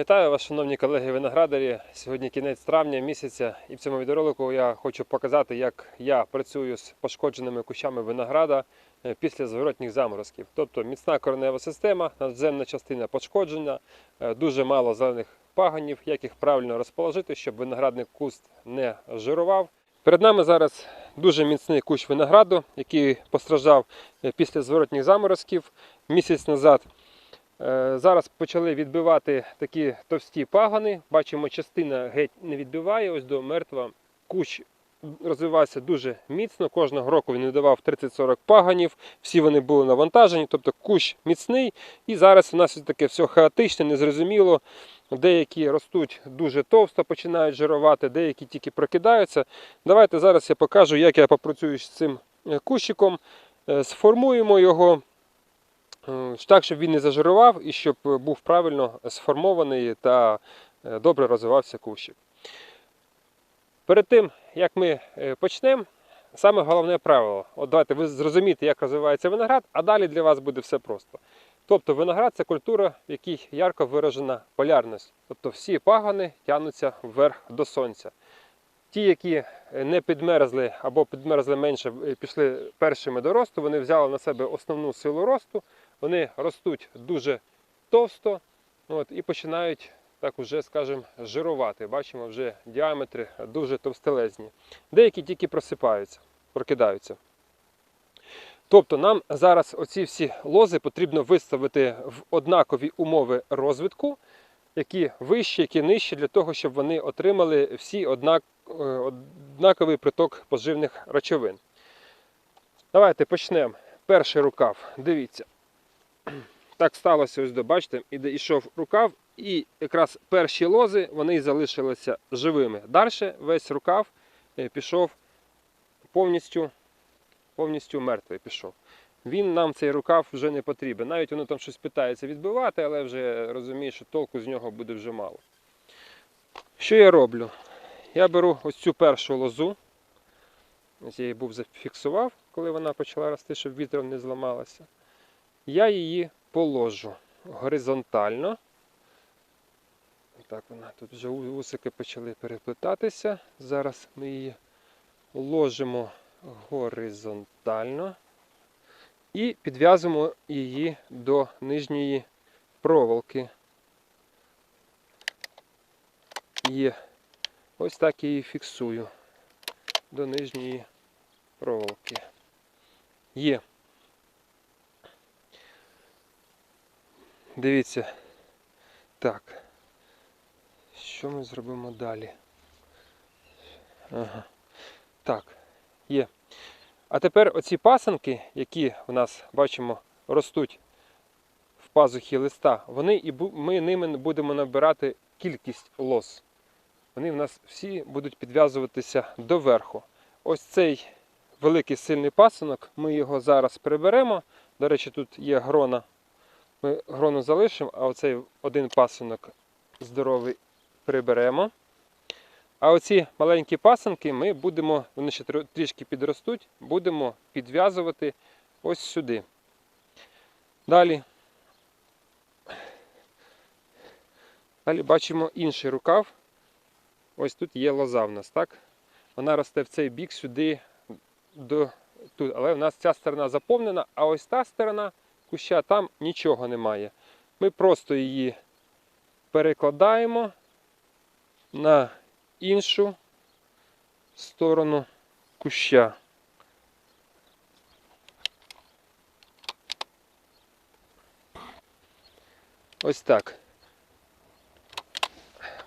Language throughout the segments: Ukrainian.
Вітаю вас, шановні колеги виноградарі. Сьогодні кінець травня місяця, і в цьому відеоролику я хочу показати, як я працюю з пошкодженими кущами винограда е, після зворотніх заморозків. Тобто міцна коренева система, надземна частина пошкоджена, е, дуже мало зелених пагонів, як їх правильно розположити, щоб виноградний куст не жирував. Перед нами зараз дуже міцний кущ винограду, який постраждав е, після зворотніх заморозків місяць назад. Е, Зараз почали відбивати такі товсті пагони. Бачимо, частина геть не відбиває, ось до мертва. Кущ розвивався дуже міцно. Кожного року він видавав 30-40 пагонів. Всі вони були навантажені, тобто кущ міцний. І зараз у нас таке все хаотичне, незрозуміло. Деякі ростуть дуже товсто, починають жирувати, деякі тільки прокидаються. Давайте зараз я покажу, як я попрацюю з цим е, кущиком. Е, Сформуємо його. Е, Так, щоб він не зажирував і щоб е, був правильно сформований та е, добре розвивався кущик. Перед тим, як ми почнемо, саме головне правило. От давайте ви зрозумієте, як розвивається виноград, а далі для вас буде все просто. Тобто виноград це культура, в якій ярко виражена полярність. Тобто всі пагони тягнуться вверх до сонця. Ті, які не підмерзли або підмерзли менше, пішли першими до росту, вони взяли на себе основну силу росту, вони ростуть дуже товсто от, і починають, так уже скажімо, жирувати. Бачимо, вже діаметри дуже товстелезні. Деякі тільки просипаються, прокидаються. Тобто нам зараз оці всі лози потрібно виставити в однакові умови розвитку, які вищі, які нижчі, для того, щоб вони отримали всі однак, е, однаковий приток поживних речовин. Давайте почнемо. Перший рукав. Дивіться. Так сталося, ось бачите, іде йшов рукав, і якраз перші лози вони залишилися живими. Далі весь рукав е, пішов повністю, повністю мертвий пішов. Він нам цей рукав вже не потрібен. Навіть воно там щось питається відбивати, але вже розуміє, що толку з нього буде вже мало. Що я роблю? Я беру ось цю першу лозу. Я її був зафіксував, коли вона почала рости, щоб вітром не зламалася. Я її положу горизонтально. Так, вона тут вже вусики почали переплетатися. Зараз ми її ложимо горизонтально і підв'язуємо її до нижньої проволоки. І ось так її фіксую до нижньої проволоки. Є. Дивіться. Так. Що ми зробимо далі? Ага. Так, є. А тепер оці пасанки, які в нас бачимо ростуть в пазухі листа, вони і ми ними будемо набирати кількість лос. Вони в нас всі будуть підв'язуватися доверху. Ось цей великий сильний пасинок, ми його зараз приберемо. До речі, тут є грона. Ми грону залишимо, а оцей один пасинок здоровий приберемо. А оці маленькі пасанки ми будемо, вони ще трішки підростуть, будемо підв'язувати ось сюди. Далі. Далі бачимо інший рукав. Ось тут є лоза в нас, так? Вона росте в цей бік сюди до тут. Але в нас ця сторона заповнена, а ось та сторона куща там нічого немає. Ми просто її перекладаємо на іншу сторону куща. Ось так.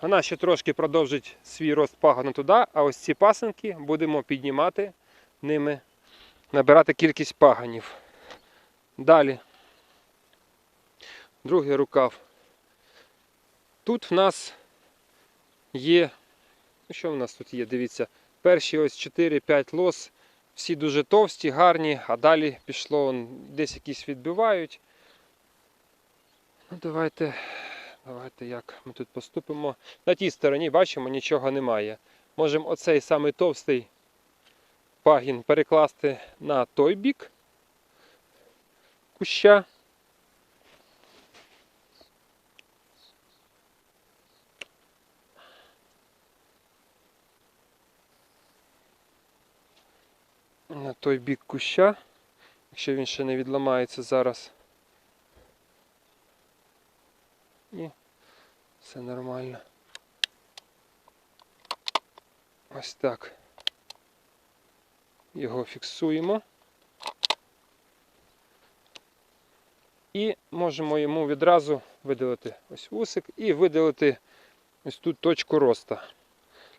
Вона ще трошки продовжить свій рост пагону туди, а ось ці пасинки будемо піднімати ними, набирати кількість пагонів. Далі. Другий рукав. Тут в нас є. Ну, що в нас тут є? Дивіться. Перші ось 4-5 лос. Всі дуже товсті, гарні, а далі пішло десь якісь відбивають. Ну, давайте, давайте як ми тут поступимо. На тій стороні бачимо, нічого немає. Можемо оцей самий товстий пагін перекласти на той бік куща. Той бік куща, якщо він ще не відламається зараз. І все нормально. Ось так. Його фіксуємо. І можемо йому відразу видалити ось вусик і видалити ось тут точку роста.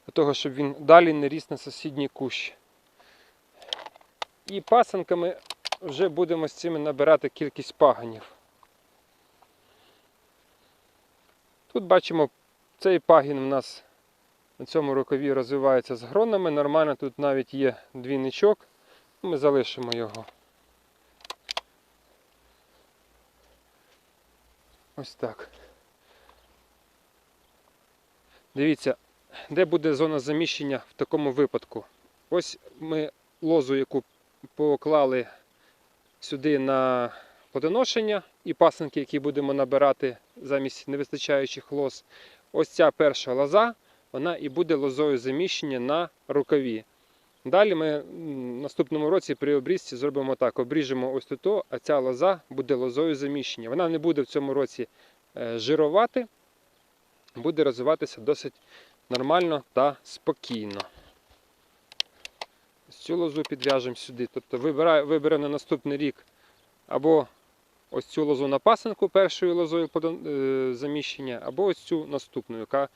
Для того, щоб він далі не ріс на сусідній кущ. І пасанками вже будемо з цими набирати кількість паганів. Тут бачимо, цей пагін у нас на цьому рукаві розвивається з гронами. Нормально, тут навіть є двійничок. Ми залишимо його. Ось так. Дивіться, де буде зона заміщення в такому випадку. Ось ми лозу, яку поклали сюди на плодоношення, і пасинки, які будемо набирати замість невистачаючих лоз. Ось ця перша лоза, вона і буде лозою заміщення на рукаві. Далі ми в наступному році при обрізці зробимо так: обріжемо ось тут, а ця лоза буде лозою заміщення. Вона не буде в цьому році е, жирувати, буде розвиватися досить нормально та спокійно. Цю лозу підв'яжемо сюди. Тобто виберемо на наступний рік або ось цю лозу на пасинку першою лозою е, заміщення, або ось цю наступну, яка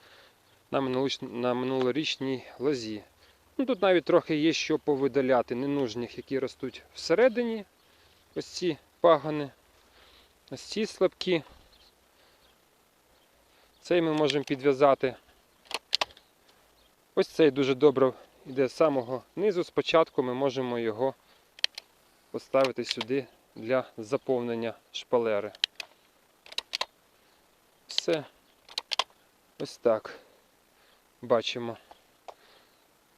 на минулорічній лозі. Ну, тут навіть трохи є що повидаляти ненужних, які ростуть всередині. Ось ці пагани, ось ці слабкі. Цей ми можемо підв'язати. Ось цей дуже добре йде з самого низу. Спочатку ми можемо його поставити сюди для заповнення шпалери. Все. Ось так. Бачимо.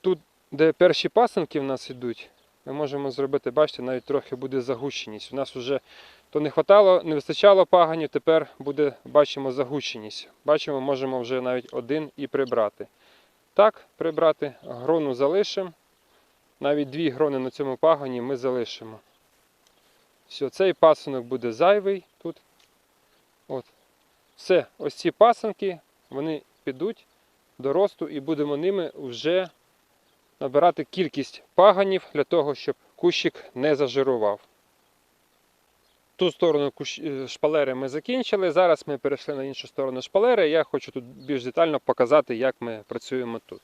Тут, де перші пасинки в нас йдуть, ми можемо зробити, бачите, навіть трохи буде загущеність. У нас вже то не хватало, не вистачало паганів, тепер буде, бачимо, загущеність. Бачимо, можемо вже навіть один і прибрати. Так, прибрати, грону залишимо. Навіть дві грони на цьому пагані ми залишимо. Все, цей пасинок буде зайвий тут. От. Все, ось ці пасинки, вони підуть до росту і будемо ними вже набирати кількість паганів для того, щоб кущик не зажирував. Ту сторону е, шпалери ми закінчили. Зараз ми перейшли на іншу сторону шпалери. Я хочу тут більш детально показати, як ми працюємо тут.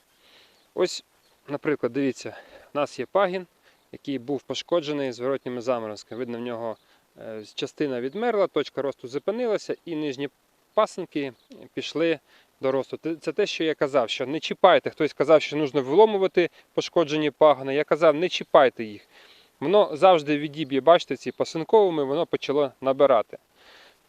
Ось, наприклад, дивіться, у нас є пагін, який був пошкоджений зворотніми заморозками. Видно, в нього е, частина відмерла, точка росту зупинилася, і нижні пасинки пішли до росту. Це те, що я казав, що не чіпайте. Хтось казав, що потрібно виломувати пошкоджені пагони. Я казав, не чіпайте їх. Воно завжди відіб'є, бачите, ці пасинковими, воно почало набирати.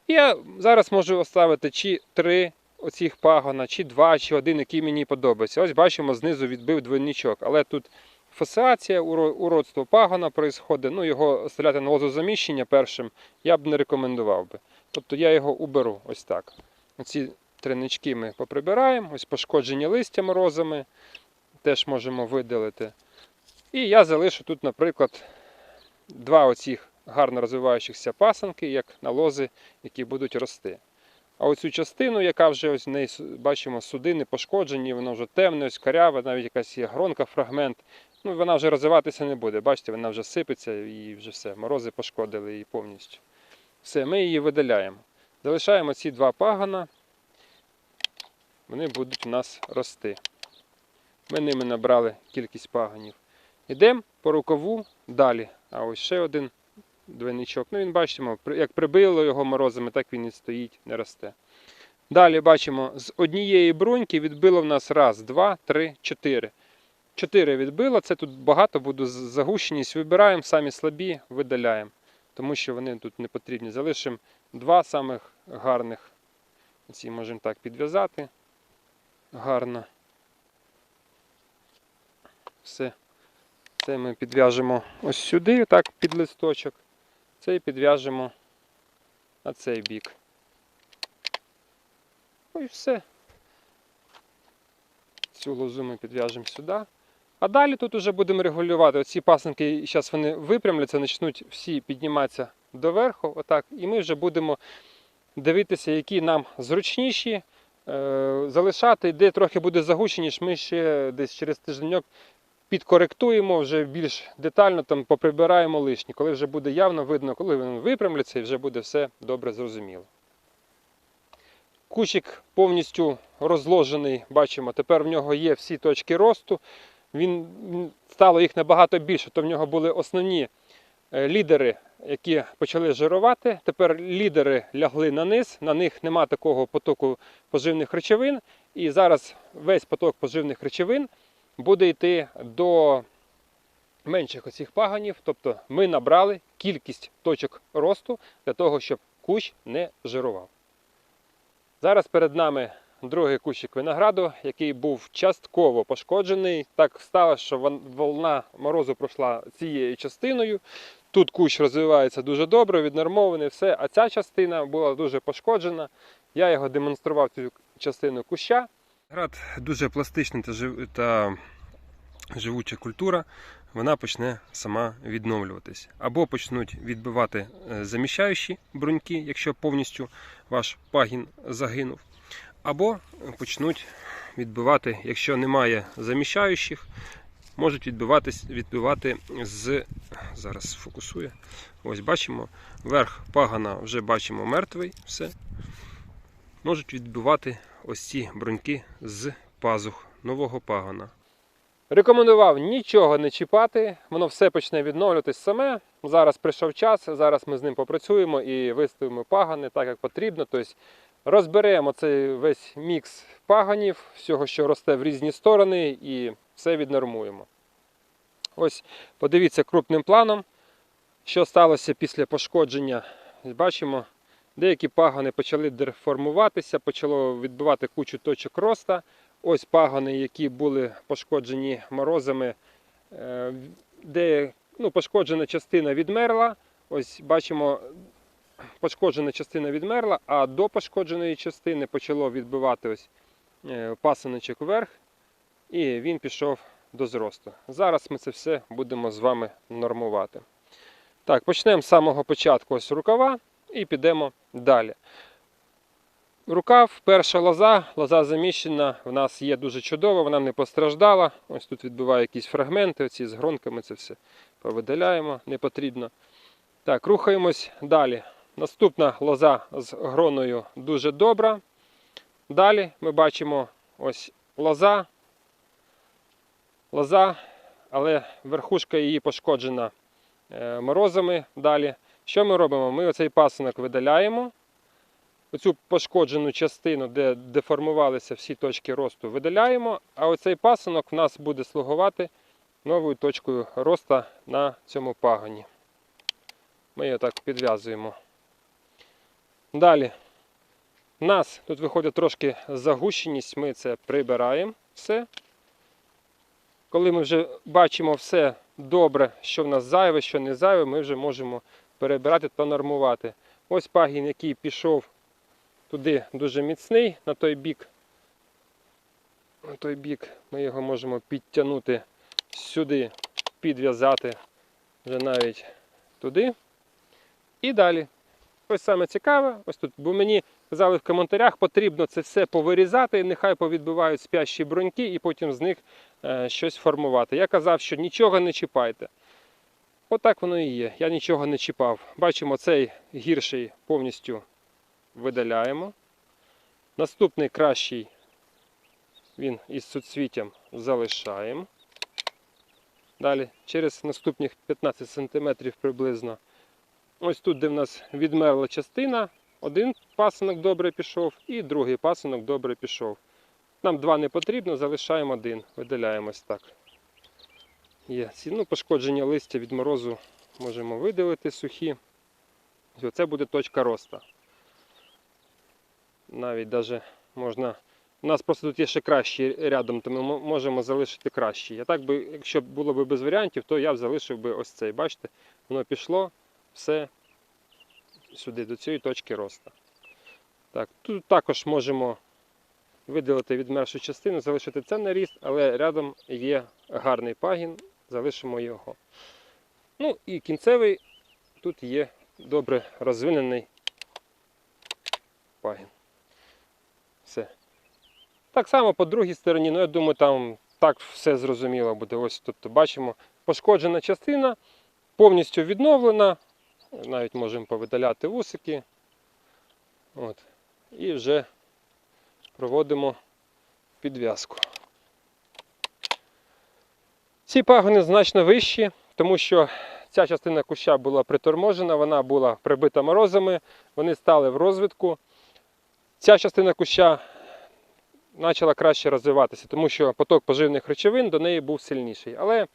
Я зараз можу оставити чи три оцих пагона, чи два, чи один, який мені подобається. Ось бачимо, знизу відбив двойничок. Але тут фасація, уродство пагона происходить. Ну, його оставляти на лозозаміщення першим я б не рекомендував би. Тобто я його уберу ось так. Оці тринички ми поприбираємо, ось пошкоджені листя морозами, теж можемо видалити. І я залишу тут, наприклад, два оцих гарно розвиваючихся пасанки, як на лози, які будуть рости. А оцю частину, яка вже ось в неї бачимо, судини пошкоджені, воно вже темне, ось коряве, навіть якась є гронка, фрагмент. Ну, вона вже розвиватися не буде. Бачите, вона вже сипеться і вже все. Морози пошкодили її повністю. Все, ми її видаляємо. Залишаємо ці два пагана. Вони будуть у нас рости. Ми ними набрали кількість паганів. Йдемо по рукаву далі. А ось ще один двойничок. Ну він бачимо, як прибило його морозами, так він і стоїть, не росте. Далі бачимо, з однієї бруньки відбило в нас раз, два, три, чотири. Чотири відбило, це тут багато буде загущеність. Вибираємо самі слабі, видаляємо, тому що вони тут не потрібні. Залишимо два самих гарних. Ці можемо так підв'язати. Гарно. Все. Це ми підв'яжемо ось сюди, так, під листочок. Цей підв'яжемо на цей бік. Ну і все. Цю лозу ми підв'яжемо сюди. А далі тут вже будемо регулювати. Оці пасинки, зараз вони випрямляться, почнуть всі підніматися доверху, отак, і ми вже будемо дивитися, які нам зручніші е, залишати, де трохи буде загущеніше, ми ще десь через тижденьок підкоректуємо вже більш детально, там поприбираємо лишні, коли вже буде явно видно, коли він випрямляться і вже буде все добре зрозуміло. Кущик повністю розложений, бачимо, тепер в нього є всі точки росту. Він- стало їх набагато більше, то в нього були основні е, лідери, які почали жирувати. Тепер лідери лягли на низ, на них нема такого потоку поживних речовин. І зараз весь поток поживних речовин буде йти до менших оцих паганів. Тобто ми набрали кількість точок росту для того, щоб кущ не жирував. Зараз перед нами другий кущик винограду, який був частково пошкоджений. Так сталося, що волна морозу пройшла цією частиною. Тут кущ розвивається дуже добре, віднормований, все. А ця частина була дуже пошкоджена. Я його демонстрував цю частину куща. Град дуже пластичний та, жив... та живуча культура. Вона почне сама відновлюватись. Або почнуть відбивати е, заміщаючі бруньки, якщо повністю ваш пагін загинув. Або почнуть відбивати, якщо немає заміщаючих, можуть відбиватись, відбивати з. Зараз фокусує. Ось бачимо, верх пагана вже бачимо мертвий. Все. Можуть відбивати ось ці бруньки з пазух нового пагана. Рекомендував нічого не чіпати, воно все почне відновлюватись саме. Зараз прийшов час, зараз ми з ним попрацюємо і виставимо пагани так, як потрібно. Тобто розберемо цей весь мікс паганів, всього, що росте в різні сторони, і все віднормуємо. Ось подивіться крупним планом, що сталося після пошкодження. Бачимо, деякі пагани почали деформуватися, почало відбивати кучу точок роста. Ось пагани, які були пошкоджені морозами, е, де ну, пошкоджена частина відмерла. Ось бачимо, пошкоджена частина відмерла, а до пошкодженої частини почало відбивати ось е, пасиночок вверх, і він пішов до зросту. Зараз ми це все будемо з вами нормувати. Так, почнемо з самого початку ось рукава і підемо далі. Рукав, перша лоза, лоза заміщена, в нас є дуже чудова, вона не постраждала. Ось тут відбиваю якісь фрагменти, оці з гронками це все повидаляємо, не потрібно. Так, рухаємось далі. Наступна лоза з гроною дуже добра. Далі ми бачимо ось лоза. Лоза, але верхушка її пошкоджена е, морозами. Далі. Що ми робимо? Ми оцей пасинок видаляємо оцю пошкоджену частину, де деформувалися всі точки росту, видаляємо, а оцей пасинок в нас буде слугувати новою точкою росту на цьому пагоні. Ми його так підв'язуємо. Далі. У нас тут виходить трошки загущеність, ми це прибираємо все. Коли ми вже бачимо все добре, що в нас зайве, що не зайве, ми вже можемо перебирати та нормувати. Ось пагін, який пішов туди дуже міцний, на той бік. На той бік ми його можемо підтягнути сюди, підв'язати вже навіть туди. І далі. Ось саме цікаве, ось тут, бо мені казали в коментарях, потрібно це все повирізати, нехай повідбивають спящі броньки і потім з них е, щось формувати. Я казав, що нічого не чіпайте. Отак воно і є. Я нічого не чіпав. Бачимо, цей гірший повністю видаляємо. Наступний кращий він із суцвіттям залишаємо. Далі через наступних 15 см приблизно. Ось тут, де в нас відмерла частина, один пасинок добре пішов і другий пасинок добре пішов. Нам два не потрібно, залишаємо один, видаляємо ось так. Є ну, пошкодження листя від морозу можемо видалити сухі. Ось Оце буде точка росту навіть даже можна. У нас просто тут є ще кращі рядом, то ми можемо залишити кращі. А так би, якщо було б без варіантів, то я б залишив би ось цей. Бачите, воно пішло все сюди, до цієї точки росту. Так, тут також можемо виділити відмершу частину, залишити це на ріст, але рядом є гарний пагін, залишимо його. Ну і кінцевий тут є добре розвинений пагін. Все. Так само по другій стороні, ну я думаю, там так все зрозуміло буде. Ось тут бачимо пошкоджена частина, повністю відновлена. Навіть можемо повидаляти вусики. От. І вже проводимо підв'язку. Ці пагони значно вищі, тому що ця частина куща була приторможена, вона була прибита морозами, вони стали в розвитку. Ця частина куща почала краще розвиватися, тому що поток поживних речовин до неї був сильніший. Але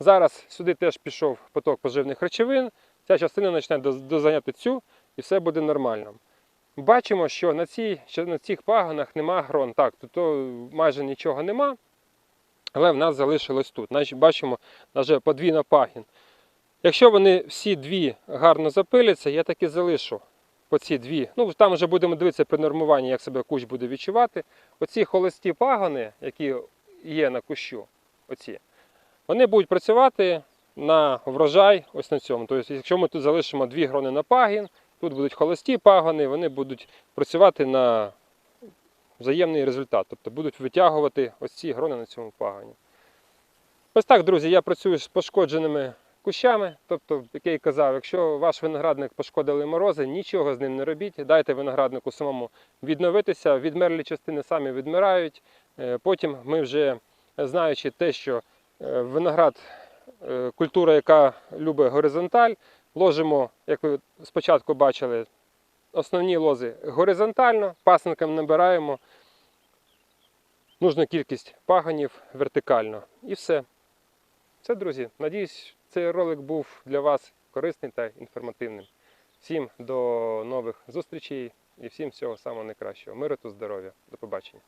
зараз сюди теж пішов поток поживних речовин, ця частина почне доз- дозаняти цю і все буде нормально. Бачимо, що на, цій, що на цих пагонах нема грон. Так, тут майже нічого нема, але в нас залишилось тут. Значить, бачимо навіть подвійна пагін. Якщо вони всі дві гарно запиляться, я таки залишу по ці дві. Ну, там вже будемо дивитися при нормуванні, як себе кущ буде відчувати. Оці холості пагони, які є на кущу, оці, вони будуть працювати на врожай ось на цьому. Тобто, якщо ми тут залишимо дві грони на пагін, тут будуть холості пагони, вони будуть працювати на взаємний результат, тобто будуть витягувати ось ці грони на цьому пагоні. Ось так, друзі, я працюю з пошкодженими кущами. Тобто, як я і казав, якщо ваш виноградник пошкодили морози, нічого з ним не робіть. Дайте винограднику самому відновитися. Відмерлі частини самі відмирають. Е, Потім ми вже знаючи те, що е, виноград е, культура, яка любить горизонталь, ложимо, як ви спочатку бачили, основні лози горизонтально, пасенком набираємо нужну кількість паганів вертикально. І все. Це, друзі. Надіюсь, цей ролик був для вас корисний та інформативним. Всім до нових зустрічей і всім всього самого найкращого. Миру та здоров'я. До побачення.